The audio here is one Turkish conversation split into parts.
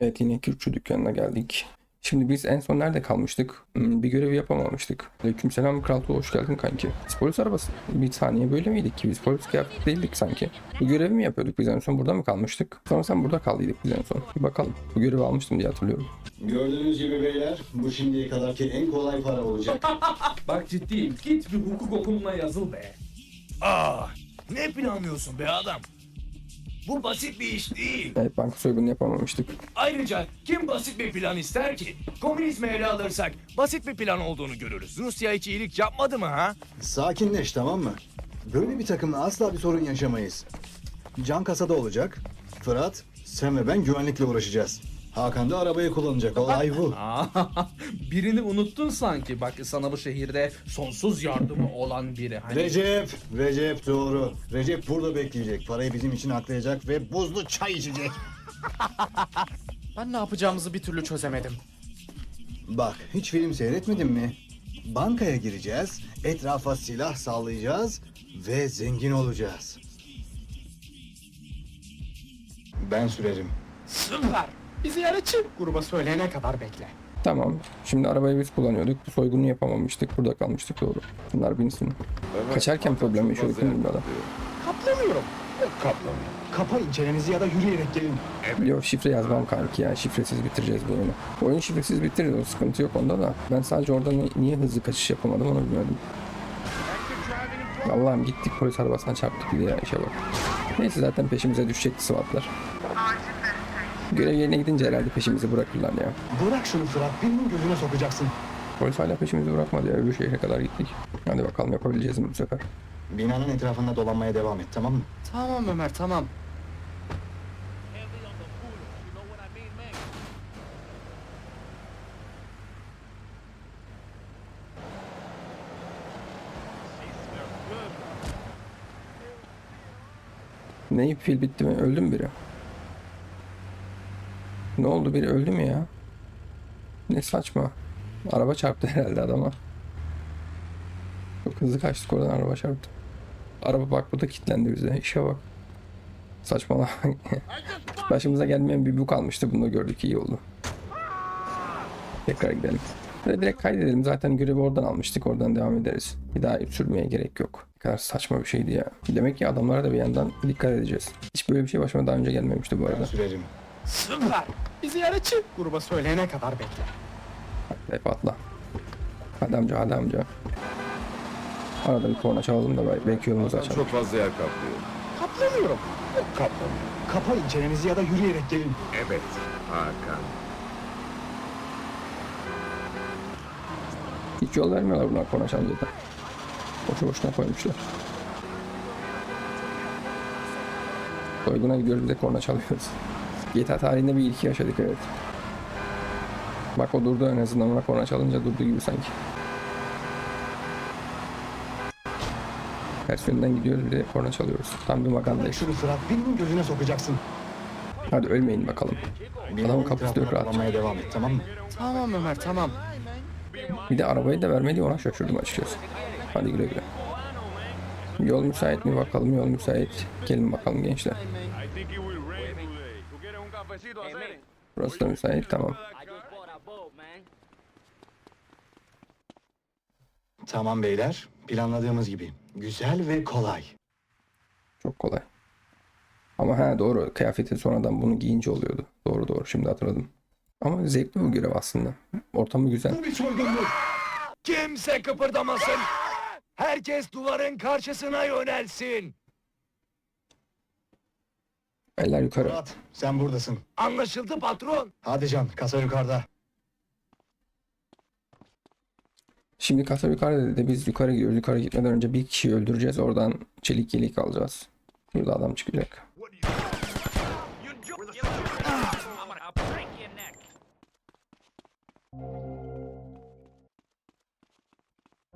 Evet yine Kürtçü dükkanına geldik. Şimdi biz en son nerede kalmıştık? Hmm, Bir görevi yapamamıştık. Aleykümselam Kral Tuğ, hoş geldin kanki. Biz polis arabası. Bir saniye böyle miydik ki? Biz polis kıyafet değildik sanki. Bu görevi mi yapıyorduk biz en son? Burada mı kalmıştık? Sonra sen burada kaldıydık biz en son. Bir bakalım. Bu görevi almıştım diye hatırlıyorum. Gördüğünüz gibi beyler, bu şimdiye kadarki en kolay para olacak. Bak ciddiyim. Git bir hukuk okuluna yazıl be. Aa, ne planlıyorsun be adam? Bu basit bir iş değil. Evet banka soygunu yapamamıştık. Ayrıca kim basit bir plan ister ki? Komünizmi ele alırsak basit bir plan olduğunu görürüz. Rusya hiç iyilik yapmadı mı ha? Sakinleş tamam mı? Böyle bir takımla asla bir sorun yaşamayız. Can kasada olacak. Fırat, sen ve ben güvenlikle uğraşacağız. Hakan da arabayı kullanacak. Olay bu. Aa, birini unuttun sanki. Bak sana bu şehirde sonsuz yardımı olan biri. Hani Recep, Recep doğru. Recep burada bekleyecek. Parayı bizim için aklayacak ve buzlu çay içecek. Ben ne yapacağımızı bir türlü çözemedim. Bak, hiç film seyretmedin mi? Bankaya gireceğiz, etrafa silah sallayacağız ve zengin olacağız. Ben sürerim. Süper. Bir ziyaretçi. Gruba söyleyene kadar bekle. Tamam. Şimdi arabayı biz kullanıyorduk. Bu soygunu yapamamıştık. Burada kalmıştık doğru. Bunlar binsin. Kaçarken problem yaşıyorduk değil mi adam? Kaplamıyorum. Kapa incelenizi ya da yürüyerek gelin. Yok şifre yazmam kanki ya. Şifresiz bitireceğiz bu oyunu. Oyun şifresiz bitiririz. O sıkıntı yok onda da. Ben sadece orada ni- niye hızlı kaçış yapamadım onu bilmiyordum. Allah'ım gittik polis arabasına çarptık bir de ya işe bak. Neyse zaten peşimize düşecekti SWAT'lar. Görev yerine gidince herhalde peşimizi bırakırlar ya. Bırak şunu Fırat. Birinin gözüne sokacaksın. Polis hala peşimizi bırakmadı ya. Öbür şehre kadar gittik. Hadi bakalım yapabileceğiz mi bu sefer? Binanın etrafında dolanmaya devam et tamam mı? Tamam Ömer tamam. Ne pil bitti mi? Öldü mü biri? Ne oldu biri öldü mü ya? Ne saçma. Araba çarptı herhalde adama. Çok hızlı kaçtık oradan araba çarptı. Araba bak bu da kilitlendi bize. İşe bak. Saçmalama. Başımıza gelmeyen bir bu kalmıştı. Bunu da gördük iyi oldu. Tekrar gidelim. Ve direkt kaydedelim. Zaten görevi oradan almıştık. Oradan devam ederiz. Bir daha sürmeye gerek yok. Ne kadar saçma bir şeydi ya. Demek ki adamlara da bir yandan dikkat edeceğiz. Hiç böyle bir şey başıma daha önce gelmemişti bu Ben arada. sürerim. Süper. Bir ziyaretçi. Gruba söyleyene kadar bekle. Hep atla. Hadi amca hadi amca. Arada bir korna çalalım da belki- belki yolumuzu açalım. Çok fazla yer kaplıyor. Kaplamıyorum. Kaplamıyor. Kapa incelenizi ya da yürüyerek gelin. Evet. Hakan. Hiç yol vermiyorlar bunlar korna çalınca da. Boşu boşuna koymuşlar. Soyguna gidiyoruz bir de korna çalıyoruz. GTA tarihinde bir ilki yaşadık evet. Bak o durdu en azından ona korna çalınca durdu gibi sanki. Ters yönden gidiyoruz bir de korna çalıyoruz. Tam bir magandayız. şunu Fırat. Birinin gözüne sokacaksın. Hadi ölmeyin bakalım. Binanın kapısı yok rahat. devam et tamam mı? Tamam Ömer tamam. Bir de arabayı da vermedi ona şaşırdım açıkçası. Hadi güle güle. Yol müsait mi bakalım yol müsait. Gelin bakalım gençler. Burası da müsait tamam. Tamam beyler, planladığımız gibi. Güzel ve kolay. Çok kolay. Ama ha doğru kıyafeti sonradan bunu giyince oluyordu. Doğru doğru şimdi hatırladım. Ama zevkli bu görev aslında. Ortamı güzel. Bu bir soygundur. Kimse kıpırdamasın. Herkes duvarın karşısına yönelsin. Eller yukarı. Fırat, sen buradasın. Anlaşıldı patron. Hadi Can, kasa yukarıda. Şimdi kasa yukarıda dedi. Biz yukarı gidiyoruz. Yukarı gitmeden önce bir kişiyi öldüreceğiz. Oradan çelik yelek alacağız. Burada adam çıkacak.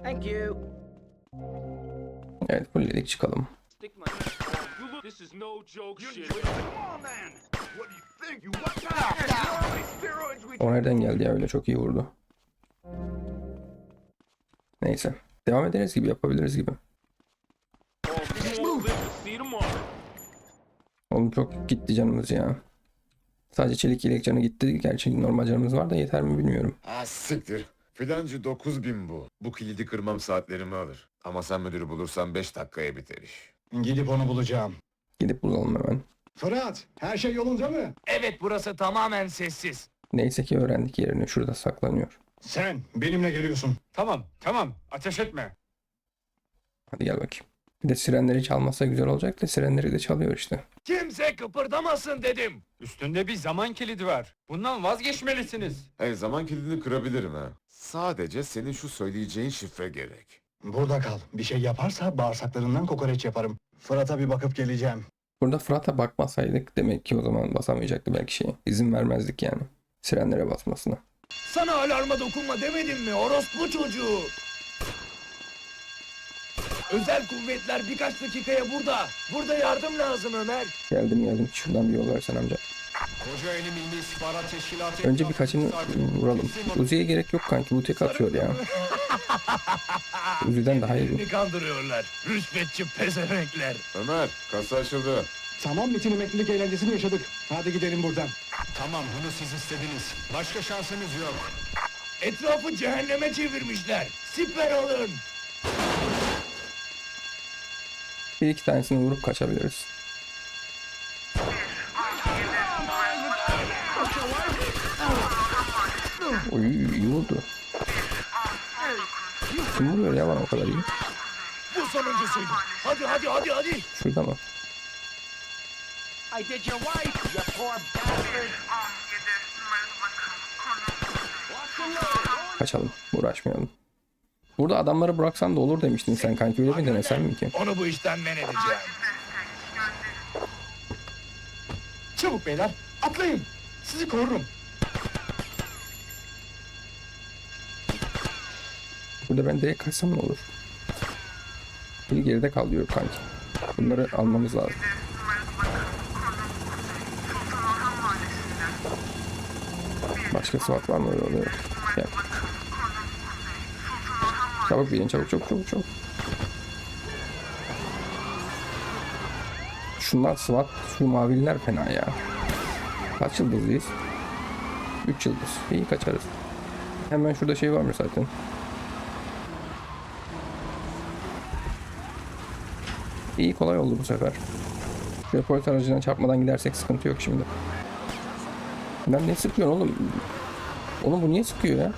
Thank you. Evet fullledik çıkalım. This is no joke shit. O nereden geldi ya öyle çok iyi vurdu. Neyse. Devam ederiz gibi yapabiliriz gibi. Oğlum çok gitti canımız ya. Sadece çelik yelek canı gitti. Gerçi normal canımız var da yeter mi bilmiyorum. Ah siktir. Filancı 9000 bu. Bu kilidi kırmam saatlerimi alır. Ama sen müdürü bulursan 5 dakikaya biter iş. Gidip onu bulacağım. Gidip bulalım hemen. Fırat, her şey yolunda mı? Evet burası tamamen sessiz. Neyse ki öğrendik yerini. Şurada saklanıyor. Sen benimle geliyorsun. Tamam, tamam. Ateş etme. Hadi gel bakayım. Bir de sirenleri çalmasa güzel olacak da sirenleri de çalıyor işte. Kimse kıpırdamasın dedim. Üstünde bir zaman kilidi var. Bundan vazgeçmelisiniz. Hey zaman kilidini kırabilirim ha. Sadece senin şu söyleyeceğin şifre gerek. Burada kal. Bir şey yaparsa bağırsaklarından kokoreç yaparım. Fırat'a bir bakıp geleceğim. Burada Fırat'a bakmasaydık demek ki o zaman basamayacaktı belki şeyi. İzin vermezdik yani. Sirenlere basmasına. Sana alarma dokunma demedim mi orospu çocuğu? Özel kuvvetler birkaç dakikaya burada. Burada yardım lazım Ömer. Geldim geldim. Şuradan bir yol versen amca. Kocaeli Milli İstihbarat Teşkilatı... Önce birkaçını vuralım. Uzi'ye gerek yok kanki. Bu tek atıyor ya. Uzi'den daha iyi. Beni kandırıyorlar. Rüşvetçi pezevenkler. Ömer kasa açıldı. Tamam bütün emeklilik eğlencesini yaşadık. Hadi gidelim buradan. Tamam, bunu siz istediniz. Başka şansınız yok. Etrafı cehenneme çevirmişler. Siper alın. Bir iki tanesini vurup kaçabiliriz. Oy iyi vurdu. Kim vuruyor ya bana o kadar iyi? Bu sonuncusuydu. Hadi hadi hadi hadi. Şurada mı? I did your wife, you poor bastard. Kaçalım. Uğraşmayalım. Burada adamları bıraksan da olur demiştin sen kanki. Öyle mi denesem mi ki? Onu bu işten men edeceğim. Çabuk beyler, atlayın. Sizi korurum. Burada ben direkt kaçsam ne olur? Bir geride kalıyor kanki. Bunları almamız lazım. Başka SWAT var mı öyle oluyor? Gel. Çabuk bilin çabuk çabuk çabuk çabuk. Şunlar SWAT, şu mavililer fena ya. Kaç yıldızlıyız? 3 yıldız. İyi kaçarız. Hemen şurada şey var mı zaten? İyi kolay oldu bu sefer. Şöyle polis aracına çarpmadan gidersek sıkıntı yok şimdi. Ben ne sıkıyorsun oğlum? Oğlum bu niye sıkıyor ya?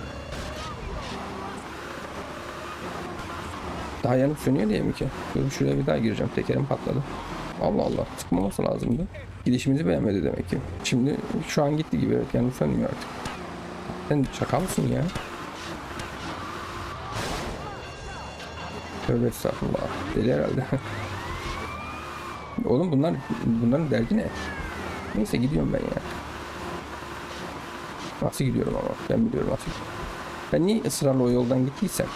Daha yanıp sönüyor diye mi ki? Dur şuraya bir daha gireceğim. Tekerim patladı. Allah Allah. Sıkmaması lazımdı. Gidişimizi beğenmedi demek ki. Şimdi şu an gitti gibi. Evet yanıp sönmüyor artık. Sen şaka mısın ya? Tövbe estağfurullah. Deli herhalde. Oğlum bunlar bunların derdi ne? Neyse gidiyorum ben ya. Nasıl gidiyorum ama ben biliyorum nasıl. Ben niye ısrarla o yoldan gittiysem?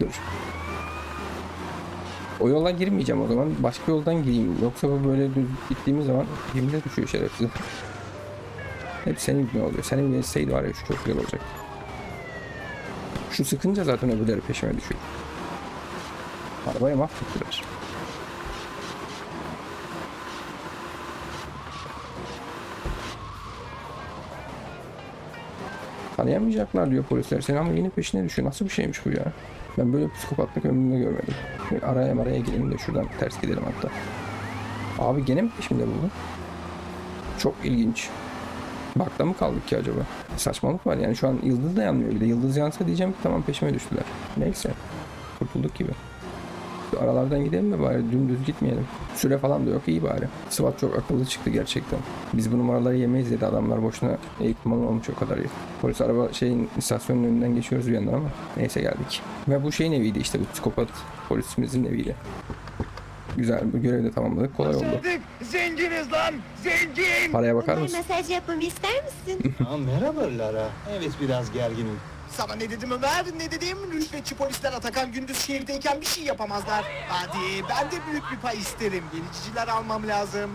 Dur. O yola girmeyeceğim o zaman. Başka yoldan gireyim. Yoksa bu böyle düz gittiğimiz zaman dibine düşüyor şerefsiz. Hep senin yüzünden oluyor. Senin geçseydi var ya şu çok güzel olacak. Şu sıkınca zaten öbürleri peşime düşüyor. Arabayı mahvettiler. Tanıyamayacaklar diyor polisler seni ama yine peşine düşüyor. Nasıl bir şeymiş bu ya? Ben böyle psikopatlık ömrümde görmedim. Bir araya maraya girelim de şuradan ters gidelim hatta. Abi gene mi peşimde bu? Çok ilginç. Bakta mı kaldık ki acaba? Saçmalık var yani şu an yıldız da yanmıyor bir de. Yıldız yansa diyeceğim ki tamam peşime düştüler. Neyse. Kurtulduk gibi. Şu aralardan gidelim mi bari dümdüz gitmeyelim. Süre falan da yok iyi bari. SWAT çok akıllı çıktı gerçekten. Biz bu numaraları yemeyiz dedi adamlar boşuna eğitim olmamış o kadar iyi. Polis araba şeyin istasyonun önünden geçiyoruz bir yandan ama neyse geldik. Ve bu şeyin eviydi işte bu psikopat polisimizin eviydi. Güzel bu görevi de tamamladık kolay oldu. Başardık. Zenginiz lan. Zengin. Paraya bakar Ömer mısın? mesaj yapmamı ister misin? Aa, merhaba Lara. Evet biraz gerginim. Sana ne dedim Ömer? Ne dedim? Rüşvetçi polisler Atakan gündüz şehirdeyken bir şey yapamazlar. Hadi ben de büyük bir pay isterim. Gelişiciler almam lazım.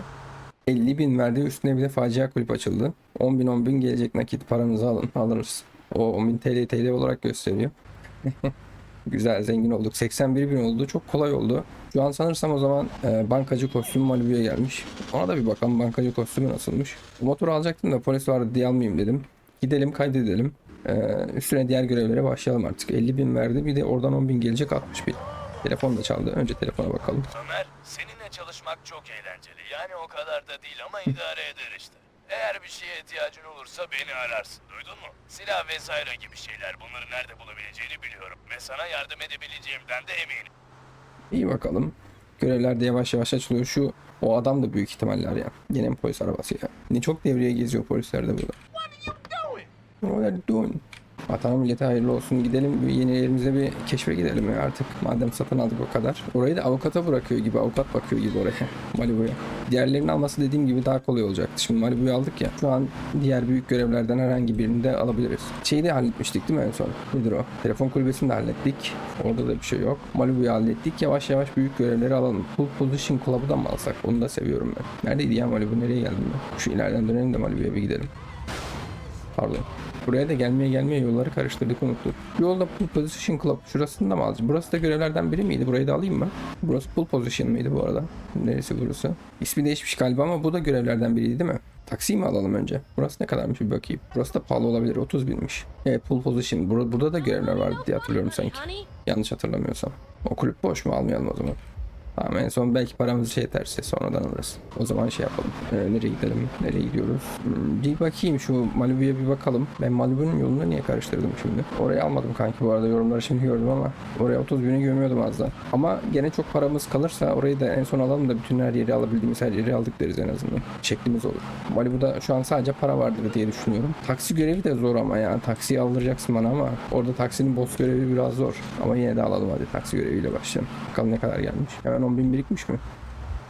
50 bin verdi üstüne bir de facia kulüp açıldı. 10 bin 10 bin gelecek nakit paranızı alın alırız. O 10 bin TL TL olarak gösteriyor. Güzel zengin olduk. 81 bin oldu. Çok kolay oldu. Şu an sanırsam o zaman e, bankacı kostümü Malibu'ya gelmiş. Ona da bir bakalım bankacı kostümü nasılmış. Bu motoru alacaktım da polis vardı diye almayayım dedim. Gidelim kaydedelim. E, üstüne diğer görevlere başlayalım artık. 50 bin verdi. Bir de oradan 10 bin gelecek 60 bin. Telefon da çaldı. Önce telefona bakalım. Ömer, seninle çalışmak çok eğlenceli. Yani o kadar da değil ama idare eder işte. Eğer bir şeye ihtiyacın olursa beni ararsın. Duydun mu? Silah vesaire gibi şeyler. Bunları nerede bulabileceğini biliyorum. Ve sana yardım edebileceğimden de eminim. İyi bakalım. Görevler de yavaş yavaş açılıyor. Şu o adam da büyük ihtimaller ya. Mi polis arabası ya? Ne çok devreye geziyor polisler de burada. What are you doing? Vatan millete hayırlı olsun gidelim yeni yerimize bir keşfe gidelim ya artık madem satın aldık o kadar. Orayı da avukata bırakıyor gibi avukat bakıyor gibi oraya Malibu'ya. Diğerlerinin alması dediğim gibi daha kolay olacaktı. Şimdi Malibu'yu aldık ya şu an diğer büyük görevlerden herhangi birini de alabiliriz. Şeyi de halletmiştik değil mi en son? Nedir o? Telefon kulübesini de hallettik. Orada da bir şey yok. Malibu'yu hallettik. Yavaş yavaş büyük görevleri alalım. Full Position Club'ı da mı alsak? Onu da seviyorum ben. Neredeydi ya Malibu? Nereye geldim ben? Şu ileriden dönelim de Malibu'ya bir gidelim. Pardon. Buraya da gelmeye gelmeye yolları karıştırdık unuttuk. Yolda Pool Position Club. Şurasını da mı alacağım? Burası da görevlerden biri miydi? Burayı da alayım mı? Burası Pool Position mıydı bu arada? Neresi burası? İsmi değişmiş galiba ama bu da görevlerden biriydi değil mi? Taksiyi mi alalım önce? Burası ne kadarmış bir bakayım. Burası da pahalı olabilir. 30 binmiş. Evet Pool Position. Bur- burada da görevler vardı diye hatırlıyorum sanki. Yanlış hatırlamıyorsam. O kulüp boş mu almayalım o zaman. Tamam en son belki paramız şey yeterse sonradan alırız. O zaman şey yapalım. Ee, nereye gidelim? Nereye gidiyoruz? Hmm, bir bakayım şu Malibu'ya bir bakalım. Ben Malibu'nun yolunu niye karıştırdım şimdi? Orayı almadım kanki bu arada yorumları şimdi gördüm ama oraya 30 bini gömüyordum az daha. Ama gene çok paramız kalırsa orayı da en son alalım da bütün her yeri alabildiğimiz her yeri aldık deriz en azından. Şeklimiz olur. Malibu'da şu an sadece para vardır diye düşünüyorum. Taksi görevi de zor ama yani taksiyi aldıracaksın bana ama orada taksinin boss görevi biraz zor. Ama yine de alalım hadi taksi göreviyle başlayalım. Bakalım ne kadar gelmiş. Hemen 10 bin birikmiş mi?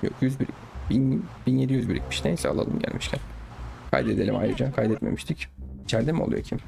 Yok 100 birik. 1000, 1700 birikmiş. Neyse alalım gelmişken. Kaydedelim ayrıca. Kaydetmemiştik. İçeride mi oluyor kim?